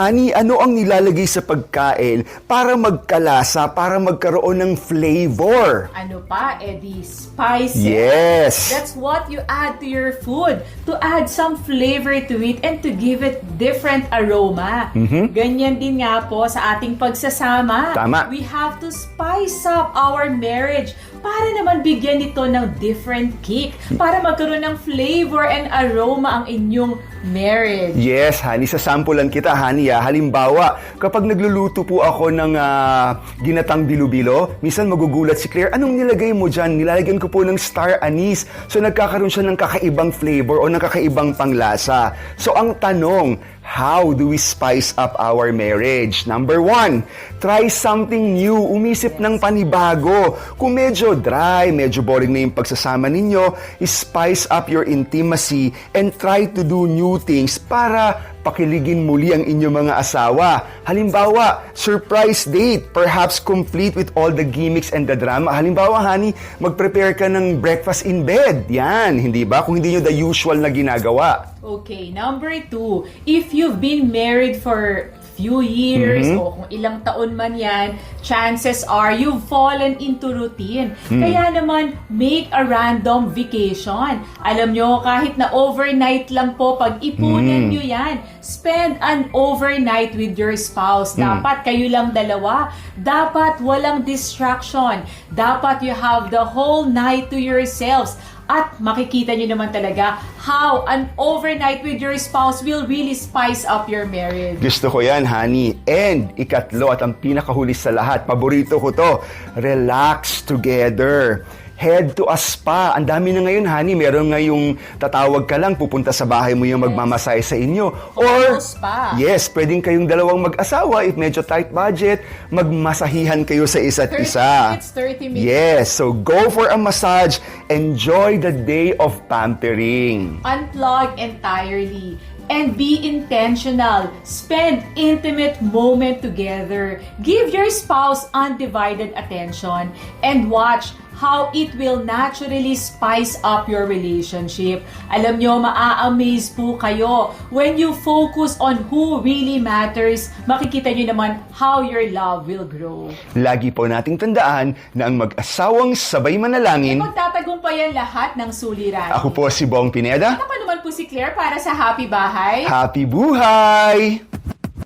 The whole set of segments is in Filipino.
Honey, ano ang nilalagay sa pagkain para magkalasa, para magkaroon ng flavor? Ano pa, Eddie? Spices. Yes! That's what you add to your food to add some flavor to it and to give it different aroma. Ganyan din nga po sa ating pagsasama. Mm-hmm. Tama. We have to spice up our marriage para naman bigyan ito ng different kick, para magkaroon ng flavor and aroma ang inyong marriage. Yes, honey, sa sampulan kita, honey. Ah. Halimbawa, kapag nagluluto po ako ng ah, ginatang bilo-bilo, minsan magugulat si Claire, anong nilagay mo dyan? Nilalagyan ko po ng star anise. So nagkakaroon siya ng kakaibang flavor o ng kakaibang panglasa. So ang tanong, how do we spice up our marriage? Number one, try something new. Umisip ng panibago. Kung medyo dry, medyo boring na yung pagsasama ninyo, spice up your intimacy and try to do new things para pakiligin muli ang inyong mga asawa. Halimbawa, surprise date, perhaps complete with all the gimmicks and the drama. Halimbawa, honey, mag-prepare ka ng breakfast in bed. Yan, hindi ba? Kung hindi nyo the usual na ginagawa. Okay, number two, if you've been married for few years o kung ilang taon man yan, chances are you've fallen into routine. Kaya naman, make a random vacation. Alam nyo, kahit na overnight lang po, pag ipunan nyo yan, spend an overnight with your spouse. Dapat kayo lang dalawa. Dapat walang distraction. Dapat you have the whole night to yourselves. At makikita nyo naman talaga how an overnight with your spouse will really spice up your marriage. Gusto ko yan, honey. And ikatlo at ang pinakahuli sa lahat, paborito ko to, relax together. Head to a spa. Ang dami na ngayon, honey. Meron ngayong tatawag ka lang, pupunta sa bahay mo yung magmamasay sa inyo. Or, spa. yes, pwedeng kayong dalawang mag-asawa, if medyo tight budget, magmasahihan kayo sa isa't 30 isa. minutes, 30 minutes. Yes, so go for a massage. Enjoy the day of pampering. Unplug entirely and be intentional. Spend intimate moment together. Give your spouse undivided attention and watch how it will naturally spice up your relationship. Alam nyo, maa-amaze po kayo. When you focus on who really matters, makikita nyo naman how your love will grow. Lagi po nating tandaan na ang mag-asawang sabay manalangin. Magtatagumpayan lahat ng suliranin. Ako po si Bong Pineda. Ako naman po si Claire para sa Happy Bahay. Happy buhay!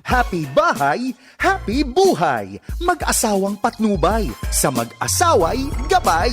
Happy bahay, happy buhay. Mag-asawang patnubay, sa mag-asaway gabay.